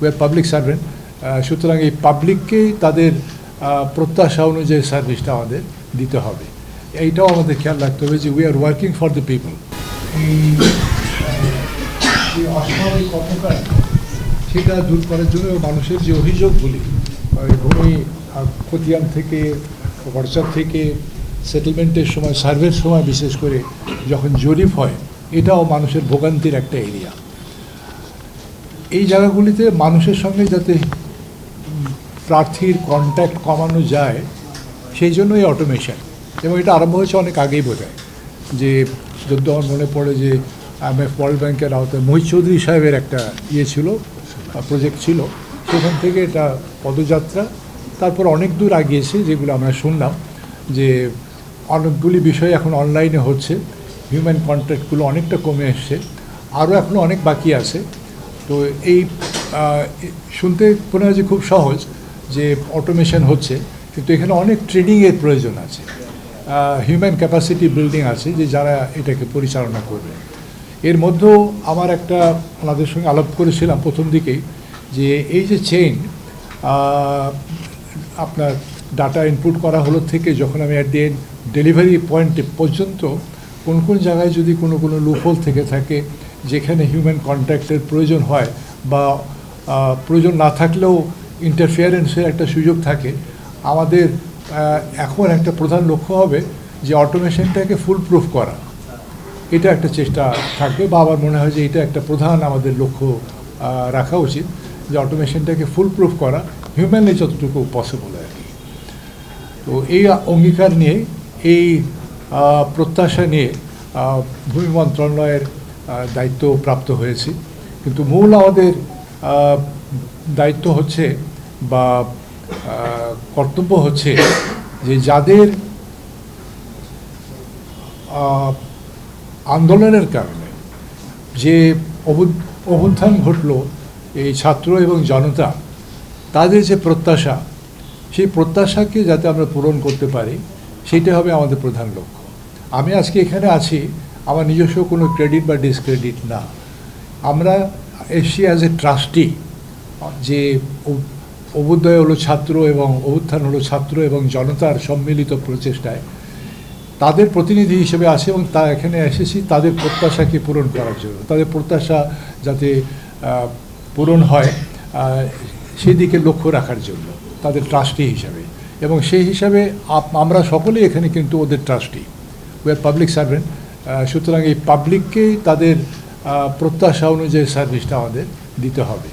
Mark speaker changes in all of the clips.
Speaker 1: We are public servant সুতরাং এই পাবলিককেই তাদের আহ, প্রত্যাশা অনুযায়ী সার্ভিসটা আমাদের দিতে হবে। এইটাও আমাদের খেয়াল রাখতে হবে যে we are working for the people এই অস্বাভাবিক সেটা দূর করার জন্য মানুষের যে অভিযোগগুলি ভূমি খতিয়ান থেকে খরচার থেকে সেটেলমেন্টের সময় সার্ভের সময় বিশেষ করে যখন জরিপ হয় এটাও মানুষের ভোগান্তির একটা এরিয়া এই জায়গাগুলিতে মানুষের সঙ্গে যাতে প্রার্থীর কন্ট্যাক্ট কমানো যায়, সেই জন্য এই অটোমেশন এবং এটা আরম্ভ হয়েছে অনেক আগেই বোঝায় যে যদি আমার মনে পড়ে যে আইএমএফ ওয়ার্ল্ড ব্যাংকের আওতায় মহিত চৌধুরী সাহেবের একটা ইয়ে ছিল প্রজেক্ট ছিল। সেখান থেকে এটা পদযাত্রা। তারপর অনেক দূর আগিয়েছে, যেগুলো আমরা শুনলাম, যে অনেকগুলি বিষয় এখন অনলাইনে হচ্ছে। হিউম্যান কন্ট্যাক্টগুলো অনেকটা কমে এসছে। আরও এখনও অনেক বাকি আছে। তো এই শুনতে মনে হয় যে খুব সহজ যে অটোমেশন হচ্ছে, কিন্তু এখানে অনেক ট্রেনিংয়ের প্রয়োজন আছে। হিউম্যান ক্যাপাসিটি বিল্ডিং আছে যে যারা এটাকে পরিচালনা করবে। এর মধ্যেও আমার একটা ওনাদের সঙ্গে আলাপ করেছিলাম প্রথম দিকেই যে এই যে চেইন আপনার ডাটা ইনপুট করা হলো থেকে যখন আমি অ্যাট দি ডেলিভারি পয়েন্টে পর্যন্ত কোন কোন জায়গায় যদি কোনো কোনো লুফল থেকে থাকে যেখানে হিউম্যান কন্ট্যাক্টের প্রয়োজন হয় বা প্রয়োজন না থাকলেও ইন্টারফিয়ারেন্সের একটা সুযোগ থাকে, আমাদের এখন একটা প্রধান লক্ষ্য হবে যে অটোমেশনটাকে ফুল প্রুফ করা। এটা একটা চেষ্টা থাকবে বা আমার মনে হয় যে এটা একটা প্রধান আমাদের লক্ষ্য রাখা উচিত যে অটোমেশনটাকে ফুল প্রুফ করা হিউম্যানলি যতটুকু পসিবল আর কি। তো এই অঙ্গীকার নিয়ে, এই প্রত্যাশা নিয়ে ভূমি মন্ত্রণালয়ের দায়িত্ব প্রাপ্ত হয়েছি। কিন্তু মূল আমাদের দায়িত্ব হচ্ছে বা কর্তব্য হচ্ছে যে যাদের আন্দোলনের কারণে যে অভ্যু- অভ্যুত্থান ঘটলো এই ছাত্র এবং জনতা, তাদের যে প্রত্যাশা, সেই প্রত্যাশাকে যাতে আমরা পূরণ করতে পারি, সেটা হবে আমাদের প্রধান লক্ষ্য। আমি আজকে এখানে আছি আমার নিজস্ব কোনো ক্রেডিট বা ডিসক্রেডিট না। আমরা এসছি অ্যাজ এ ট্রাস্টি যে অভ্যুদয় হলো ছাত্র এবং অভ্যুত্থান হলো ছাত্র এবং জনতার সম্মিলিত প্রচেষ্টায়। তাদের প্রতিনিধি হিসেবে আসে এবং তা এখানে এসেছি, তাদের প্রত্যাশাকে পূরণ করার জন্য। তাদের প্রত্যাশা যাতে পূরণ হয় সেদিকে লক্ষ্য রাখার জন্য, তাদের ট্রাস্টি হিসাবে। এবং সেই হিসাবে আমরা সকলেই এখানে কিন্তু ওদের ট্রাস্টি আর পাবলিক সার্ভেন্ট সুতরাং এই পাবলিককেই তাদের প্রত্যাশা অনুযায়ী সার্ভিসটা আমাদের দিতে হবে।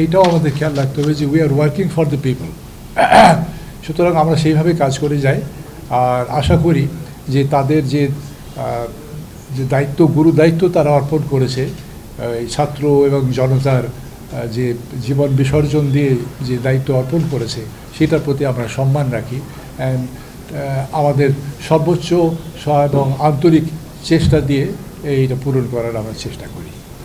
Speaker 1: এইটাও আমাদের খেয়াল রাখতে হবে যে we are working for the people সুতরাং আমরা সেইভাবে কাজ করে যাই। আর আশা করি যে তাদের যে যে দায়িত্ব, গুরু দায়িত্ব তারা অর্পণ করেছে ছাত্র এবং জনতার যে জীবন বিসর্জন দিয়ে যে দায়িত্ব অর্পণ করেছে, সেটার প্রতি আমরা সম্মান রাখি। অ্যান্ড আমাদের সর্বোচ্চ এবং আন্তরিক চেষ্টা দিয়ে এইটা পূরণ করার আমরা চেষ্টা করি।